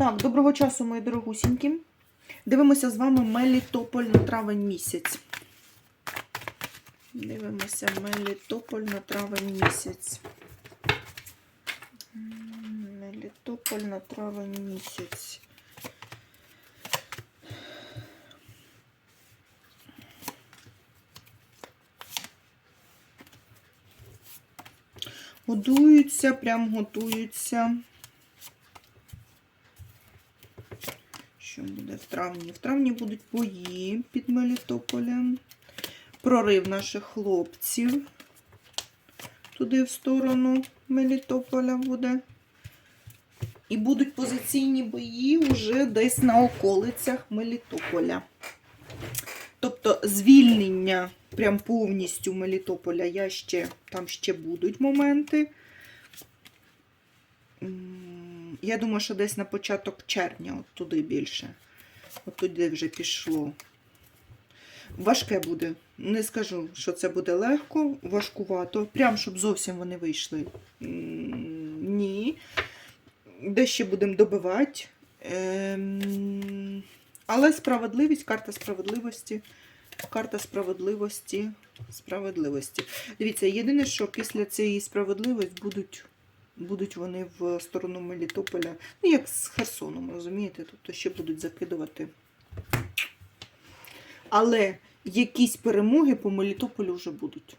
Так, доброго часу, мої дорогусінькі. Дивимося з вами Мелітополь на травень місяць. Дивимося Мелітополь на травень місяць. Мелітополь на травень місяць. Годуються, прям готуються. Що буде в травні? В травні будуть бої під Мелітополем. Прорив наших хлопців. Туди в сторону Мелітополя буде. І будуть позиційні бої вже десь на околицях Мелітополя. Тобто звільнення прям повністю Мелітополя я ще, там ще будуть моменти. Я думаю, що десь на початок червня, от туди більше. От туди вже пішло. Важке буде. Не скажу, що це буде легко, важкувато. Прям, щоб зовсім вони вийшли. Ні. Де ще будемо добивати. Ем, Але справедливість, карта справедливості. Карта справедливості. Справедливості. Дивіться, єдине, що після цієї справедливості будуть, будуть вони в сторону Мелітополя. Ну, як з Херсоном, розумієте? Тобто ще будуть закидувати. Але якісь перемоги по Мелітополю вже будуть.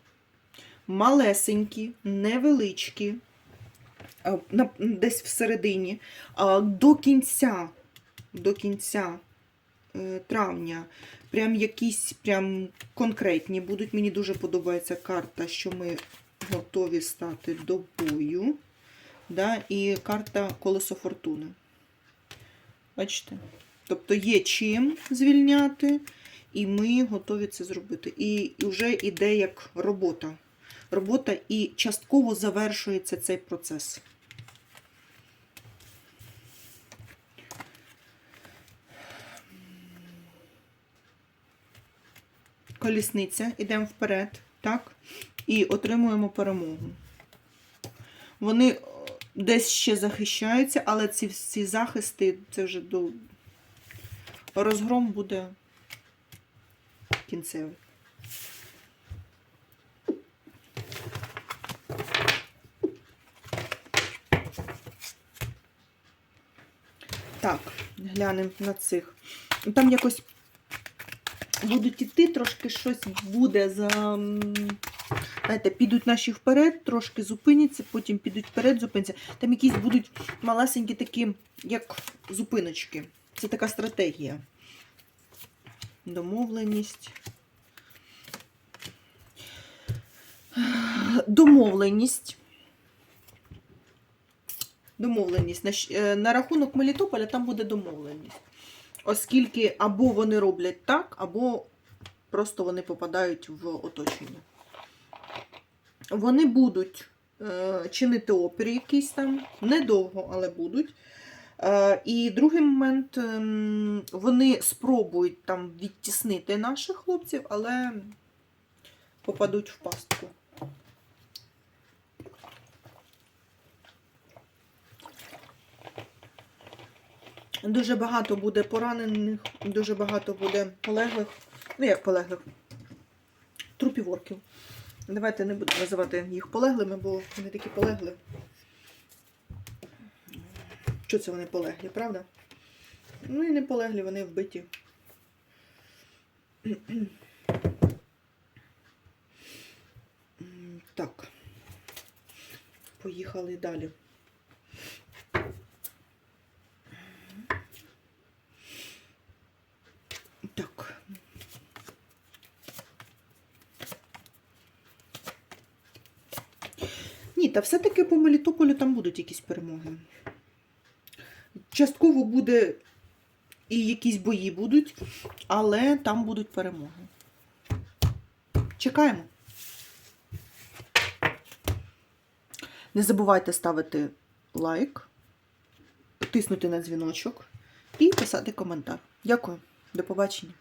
Малесенькі, невеличкі, десь всередині, до кінця, до кінця е, травня, прям якісь прям конкретні будуть. Мені дуже подобається карта, що ми готові стати до бою. Да? І карта Колесо Фортуни. Бачите? Тобто є чим звільняти, і ми готові це зробити. І вже йде як робота. Робота і частково завершується цей процес. Колісниця, йдемо вперед, так? І отримуємо перемогу. Вони десь ще захищаються, але ці всі захисти, це вже до розгром буде кінцевий. Так, глянемо на цих. Там якось будуть іти, трошки щось буде за. Знаєте, підуть наші вперед, трошки зупиняться, потім підуть вперед, зупиняться. Там якісь будуть малесенькі такі, як зупиночки. Це така стратегія. Домовленість. Домовленість. Домовленість. Е, на рахунок Мелітополя там буде домовленість. Оскільки або вони роблять так, або просто вони попадають в оточення. Вони будуть е, чинити опір якийсь там, недовго, але будуть. Е, і другий момент, ем, вони спробують там відтіснити наших хлопців, але попадуть в пастку. Дуже багато буде поранених, дуже багато буде полеглих. Ну, як полеглих, трупів орків. Давайте не буду називати їх полеглими, бо вони такі полегли. Що це вони полеглі, правда? Ну і не полеглі, вони вбиті. Так. Поїхали далі. Так. Ні, та все-таки по Мелітополю там будуть якісь перемоги. Частково буде і якісь бої будуть, але там будуть перемоги. Чекаємо. Не забувайте ставити лайк, тиснути на дзвіночок і писати коментар. Дякую. До побачення.